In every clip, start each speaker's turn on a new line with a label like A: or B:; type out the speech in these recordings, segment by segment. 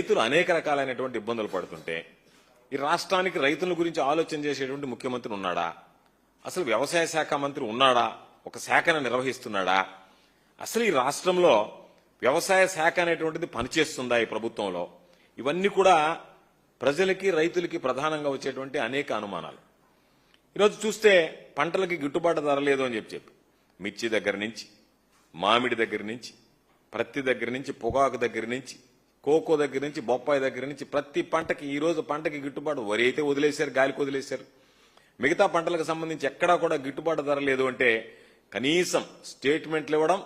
A: రైతులు అనేక రకాలైనటువంటి ఇబ్బందులు పడుతుంటే ఈ రాష్ట్రానికి రైతుల గురించి ఆలోచన చేసేటువంటి ముఖ్యమంత్రి ఉన్నాడా? అసలు వ్యవసాయ శాఖ మంత్రి ఉన్నాడా? ఒక శాఖను నిర్వహిస్తున్నాడా? అసలు ఈ రాష్ట్రంలో వ్యవసాయ శాఖ అనేటువంటిది పనిచేస్తుందా ఈ ప్రభుత్వంలో? ఇవన్నీ కూడా ప్రజలకి రైతులకి ప్రధానంగా వచ్చేటువంటి అనేక అనుమానాలు. ఈరోజు చూస్తే పంటలకి గిట్టుబాటు ధర లేదు అని చెప్పి చెప్పి. మిర్చి దగ్గర నుంచి మామిడి దగ్గర నుంచి ప్రత్తి దగ్గర నుంచి పొగాకు దగ్గర నుంచి కోకో దగ్గర నుంచి బొప్పాయి దగ్గర నుంచి ప్రతి పంటకి ఈ రోజు పంటకి గిట్టుబాటు వరి అయితే వదిలేశారు గాలికి వదిలేశారు. మిగతా పంటలకు సంబంధించి ఎక్కడా కూడా గిట్టుబాటు ధర లేదు అంటే కనీసం స్టేట్మెంట్లు ఇవ్వడం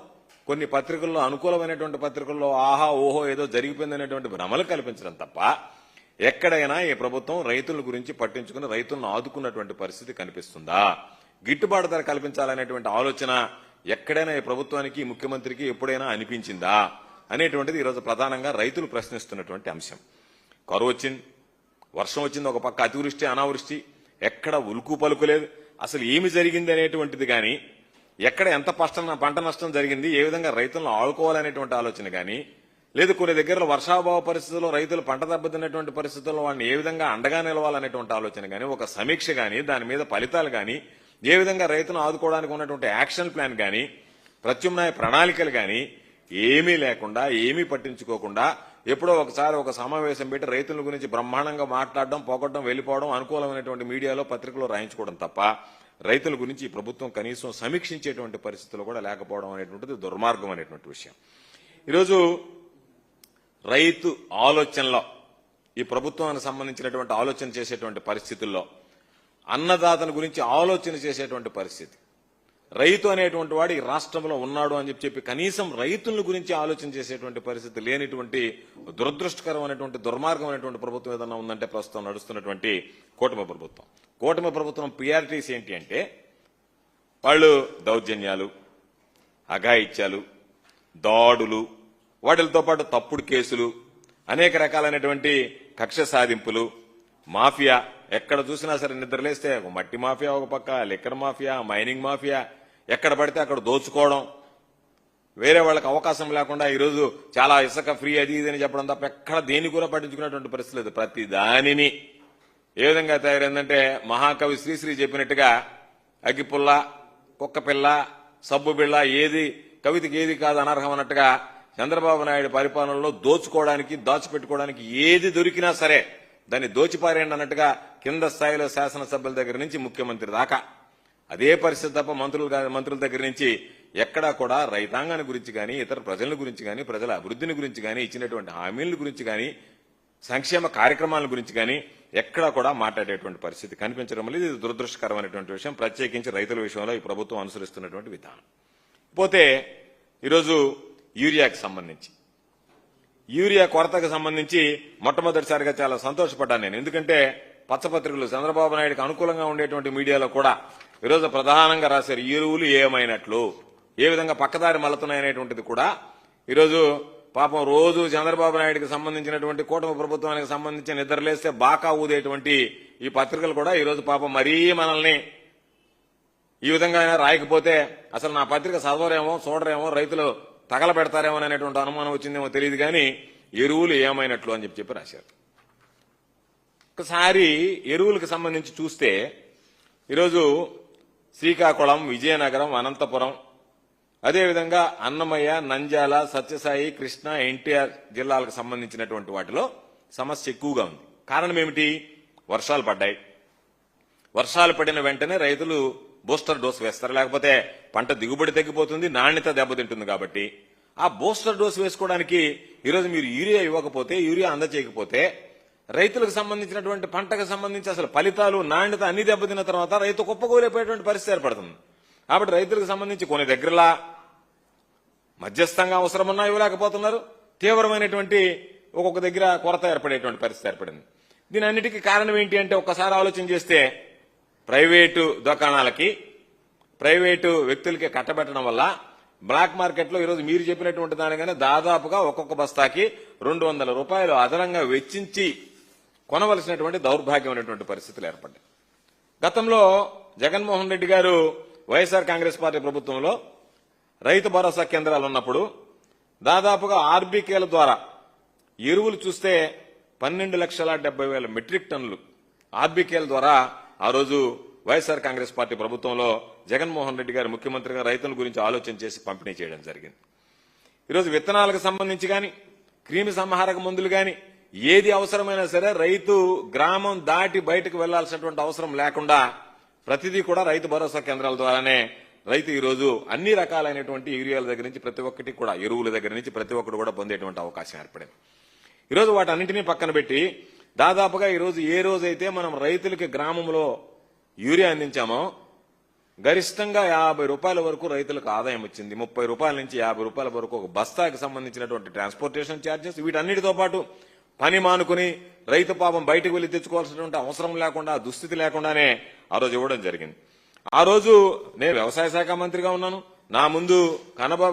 A: కొన్ని పత్రికల్లో అనుకూలమైనటువంటి పత్రికల్లో ఆహా ఓహో ఏదో జరిగిపోయిందనేటువంటి భ్రమలు కల్పించడం తప్ప ఎక్కడైనా ఈ ప్రభుత్వం రైతుల గురించి పట్టించుకుని రైతులను ఆదుకున్నటువంటి పరిస్థితి కనిపిస్తుందా? గిట్టుబాటు ధర కల్పించాలనేటువంటి ఆలోచన ఎక్కడైనా ఈ ప్రభుత్వానికి ముఖ్యమంత్రికి ఎప్పుడైనా అనిపించిందా? అనేటువంటిది ఈరోజు ప్రధానంగా రైతులు ప్రశ్నిస్తున్నటువంటి అంశం. కరువు వచ్చింది వర్షం వచ్చింది ఒక పక్క అతివృష్టి అనావృష్టి ఎక్కడ ఉలుకు పలుకు లేదు అసలు ఏమి జరిగింది అనేటువంటిది కానీ ఎక్కడ ఎంత పష్ట పంట నష్టం జరిగింది ఏ విధంగా రైతులను ఆడుకోవాలనేటువంటి ఆలోచన కానీ లేదు కొన్ని దగ్గరలో వర్షాభావ పరిస్థితుల్లో రైతులు పంట దెబ్బతిన్నటువంటి పరిస్థితుల్లో వాళ్ళని ఏ విధంగా అండగా నిలవాలనేటువంటి ఆలోచన కానీ ఒక సమీక్ష కానీ దాని మీద ఫలితాలు కానీ ఏ విధంగా రైతును ఆదుకోవడానికి ఉన్నటువంటి యాక్షన్ ప్లాన్ కానీ ప్రత్యామ్నాయ ప్రణాళికలు కానీ ఏమీ లేకుండా ఏమీ పట్టించుకోకుండా ఎప్పుడో ఒకసారి ఒక సమావేశం పెట్టి రైతుల గురించి బ్రహ్మాండంగా మాట్లాడడం పోగొట్టడం వెళ్ళిపోవడం అనుకూలమైనటువంటి మీడియాలో పత్రికలో రాయించుకోవడం తప్ప రైతుల గురించి ప్రభుత్వం కనీసం సమీక్షించేటువంటి పరిస్థితులు కూడా లేకపోవడం అనేటువంటిది దుర్మార్గం అనేటువంటి విషయం. ఈరోజు రైతు ఆలోచనలో ఈ ప్రభుత్వానికి సంబంధించినటువంటి ఆలోచన చేసేటువంటి పరిస్థితుల్లో అన్నదాతల గురించి ఆలోచన చేసేటువంటి పరిస్థితి రైతు అనేటువంటి వాడు ఈ రాష్ట్రంలో ఉన్నాడు అని చెప్పి చెప్పి కనీసం రైతుల గురించి ఆలోచన చేసేటువంటి పరిస్థితి లేనిటువంటి దురదృష్టకరమైనటువంటి దుర్మార్గమైనటువంటి ప్రభుత్వం ఏదన్నా ఉందంటే ప్రస్తుతం నడుస్తున్నటువంటి కూటమి ప్రభుత్వం. కూటమి ప్రభుత్వం ప్రియారిటీస్ ఏంటి అంటే వాళ్ళు దౌర్జన్యాలు అఘాయిత్యాలు దాడులు వాటితో పాటు తప్పుడు కేసులు అనేక రకాలైనటువంటి కక్ష సాధింపులు మాఫియా ఎక్కడ చూసినా సరే నిద్రలేస్తే ఒక మట్టి మాఫియా ఒక పక్క లిక్కర్ మాఫియా మైనింగ్ మాఫియా ఎక్కడ పడితే అక్కడ దోచుకోవడం. వేరే వాళ్ళకి అవకాశం లేకుండా ఈరోజు చాలా ఇసుక ఫ్రీ అది ఇది అని చెప్పడం తప్ప ఎక్కడ దేని కూడా పట్టించుకునేటువంటి పరిస్థితి లేదు. ప్రతి దానిని ఏ విధంగా తయారైందంటే మహాకవి శ్రీశ్రీ చెప్పినట్టుగా అగ్గిపుల్ల కుక్క పిల్ల సబ్బు బిళ్ళ ఏది కవితకి ఏది కాదు అనర్హం అన్నట్టుగా చంద్రబాబు నాయుడు పరిపాలనలో దోచుకోవడానికి దాచిపెట్టుకోవడానికి ఏది దొరికినా సరే దాన్ని దోచిపారేయండి అన్నట్టుగా కింద స్థాయిలో శాసనసభ్యుల దగ్గర నుంచి ముఖ్యమంత్రి దాకా. అదే పరిస్థితి తప్ప మంత్రులు మంత్రుల దగ్గర నుంచి ఎక్కడా కూడా రైతాంగాన్ని గురించి కానీ ఇతర ప్రజల గురించి కానీ ప్రజల అభివృద్ధిని గురించి కానీ ఇచ్చినటువంటి హామీల గురించి కానీ సంక్షేమ కార్యక్రమాల గురించి కానీ ఎక్కడా కూడా మాట్లాడేటువంటి పరిస్థితి కనిపించడం లేదు. ఇది దురదృష్టకరమైనటువంటి విషయం. ప్రత్యేకించి రైతుల విషయంలో ఈ ప్రభుత్వం అనుసరిస్తున్నటువంటి విధానం. పోతే ఈరోజు యూరియాకి సంబంధించి యూరియా కొరతకు సంబంధించి మొట్టమొదటిసారిగా చాలా సంతోషపడ్డాను నేను. ఎందుకంటే పచ్చపత్రికలు చంద్రబాబు నాయుడుకి అనుకూలంగా ఉండేటువంటి మీడియాలో కూడా ఈరోజు ప్రధానంగా రాశారు ఎరువులు ఏమైనట్లు? ఏ విధంగా పక్కదారి మలుతున్నాయనేటువంటిది కూడా. ఈరోజు పాపం రోజు చంద్రబాబు నాయుడుకి సంబంధించినటువంటి కూటమి ప్రభుత్వానికి సంబంధించి నిద్రలేస్తే బాకా ఊదేటువంటి ఈ పత్రికలు కూడా ఈరోజు పాపం మరీ మనల్ని ఈ విధంగా అయినా రాయకపోతే అసలు నా పత్రిక చదవరేమో చూడరేమో రైతులు తగలబెడతారేమో అనేటువంటి అనుమానం వచ్చిందేమో తెలియదు కానీ ఎరువులు ఏమైనట్లు అని చెప్పి చెప్పి రాశారు. ఒకసారి ఎరువులకు సంబంధించి చూస్తే ఈరోజు శ్రీకాకుళం విజయనగరం అనంతపురం అదేవిధంగా అన్నమయ్య నంజాల సత్యసాయి కృష్ణ ఎన్టీఆర్ జిల్లాలకు సంబంధించినటువంటి వాటిలో సమస్య ఎక్కువగా ఉంది. కారణం ఏమిటి? వర్షాలు పడ్డాయి. వర్షాలు పడిన వెంటనే రైతులు బూస్టర్ డోస్ వేస్తారు. లేకపోతే పంట దిగుబడి తగ్గిపోతుంది నాణ్యత దెబ్బతింటుంది కాబట్టి ఆ బూస్టర్ డోస్ వేసుకోవడానికి ఈరోజు మీరు యూరియా ఇవ్వకపోతే యూరియా అందచేయకపోతే రైతులకు సంబంధించినటువంటి పంటకు సంబంధించి అసలు ఫలితాలు నాణ్యత అన్ని దెబ్బతిన్న తర్వాత రైతు కుప్పకూలిపోయేటువంటి పరిస్థితి ఏర్పడుతుంది. కాబట్టి రైతులకు సంబంధించి కొన్ని దగ్గరలా మధ్యస్థంగా అవసరమన్నా ఇవ్వలేకపోతున్నారు. తీవ్రమైనటువంటి ఒక్కొక్క దగ్గర కొరత ఏర్పడేటువంటి పరిస్థితి ఏర్పడింది. దీని అన్నిటికీ కారణం ఏంటి అంటే ఒక్కసారి ఆలోచన చేస్తే ప్రైవేటు దుకాణాలకి ప్రైవేటు వ్యక్తులకి కట్టబెట్టడం వల్ల బ్లాక్ మార్కెట్లో ఈరోజు మీరు చెప్పినటువంటి దానిగానే దాదాపుగా ఒక్కొక్క బస్తాకి రెండు వందల రూపాయలు అదనంగా వెచ్చించి కొనవలసినటువంటి దౌర్భాగ్యమైనటువంటి పరిస్థితులు ఏర్పడ్డాయి. గతంలో జగన్మోహన్ రెడ్డి గారు వైఎస్ఆర్ కాంగ్రెస్ పార్టీ ప్రభుత్వంలో రైతు భరోసా కేంద్రాలు ఉన్నప్పుడు దాదాపుగా ఆర్బీకేల ద్వారా ఎరువులు చూస్తే పన్నెండు లక్షల డెబ్బై వేల మెట్రిక్ టన్నులు ఆర్బీకేల ద్వారా ఆ రోజు వైఎస్ఆర్ కాంగ్రెస్ పార్టీ ప్రభుత్వంలో జగన్మోహన్ రెడ్డి గారు ముఖ్యమంత్రిగా రైతుల గురించి ఆలోచన చేసి పంపిణీ చేయడం జరిగింది. ఈరోజు విత్తనాలకు సంబంధించి కానీ క్రిమి సంహారక మందులు కానీ ఏది అవసరమైనా సరే రైతు గ్రామం దాటి బయటకు వెళ్ళాల్సినటువంటి అవసరం లేకుండా ప్రతిదీ కూడా రైతు భరోసా కేంద్రాల ద్వారానే రైతు ఈ రోజు అన్ని రకాలైనటువంటి యూరియాల దగ్గర నుంచి ప్రతి ఒక్కటి కూడా ఎరువుల దగ్గర నుంచి ప్రతి ఒక్కటి కూడా పొందేటువంటి అవకాశం ఏర్పడింది. ఈరోజు వాటన్నింటినీ పక్కన పెట్టి దాదాపుగా ఈరోజు ఏ రోజైతే మనం రైతులకి గ్రామంలో యూరియా అందించామో గరిష్టంగా యాభై రూపాయల వరకు రైతులకు ఆదాయం వచ్చింది. ముప్పై రూపాయల నుంచి యాభై రూపాయల వరకు ఒక బస్తాకి సంబంధించినటువంటి ట్రాన్స్పోర్టేషన్ ఛార్జెస్ వీటన్నిటితో పాటు పని మానుకుని రైతు పాపం బయటకు వెళ్ళి తెచ్చుకోవాల్సినటువంటి అవసరం లేకుండా దుస్థితి లేకుండానే ఆ రోజు ఇవ్వడం జరిగింది. ఆ రోజు నేను వ్యవసాయ శాఖ మంత్రిగా ఉన్నాను. నా ముందు కన్నబాబు